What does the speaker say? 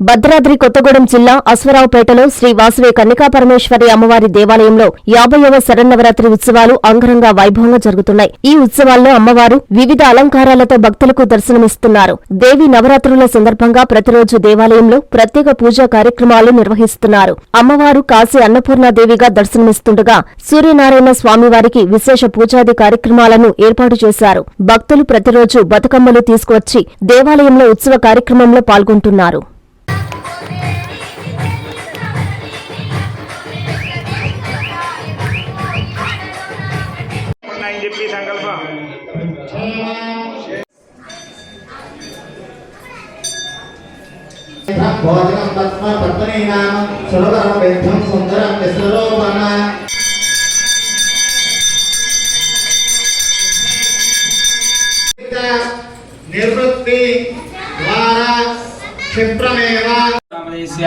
భద్రాద్రి కొత్తగూడెం జిల్లా అశ్వరావుపేటలో శ్రీ వాసవి కన్నికా పరమేశ్వరి అమ్మవారి దేవాలయంలో యాభైవ శరన్నవరాత్రి ఉత్సవాలు అంగరంగ వైభవంగా జరుగుతున్నాయి. ఈ ఉత్సవాల్లో అమ్మవారు వివిధ అలంకారాలతో భక్తులకు దర్శనమిస్తున్నారు. దేవి నవరాత్రుల సందర్భంగా ప్రతిరోజు దేవాలయంలో ప్రత్యేక పూజా కార్యక్రమాలు నిర్వహిస్తున్నారు. అమ్మవారు కాశీ అన్నపూర్ణాదేవిగా దర్శనమిస్తుండగా సూర్యనారాయణ స్వామివారికి విశేష పూజాది కార్యక్రమాలను ఏర్పాటు చేశారు. భక్తులు ప్రతిరోజు బతుకమ్మలు తీసుకువచ్చి దేవాలయంలో ఉత్సవ కార్యక్రమంలో పాల్గొంటున్నారు. భోజనం పద్మ పద్మనీనామ సురవరం విద్ధం సుందరం విశ్వరూపణ నిర్వృత్తి ద్వారా క్షిప్రమేవ రామదేశ్య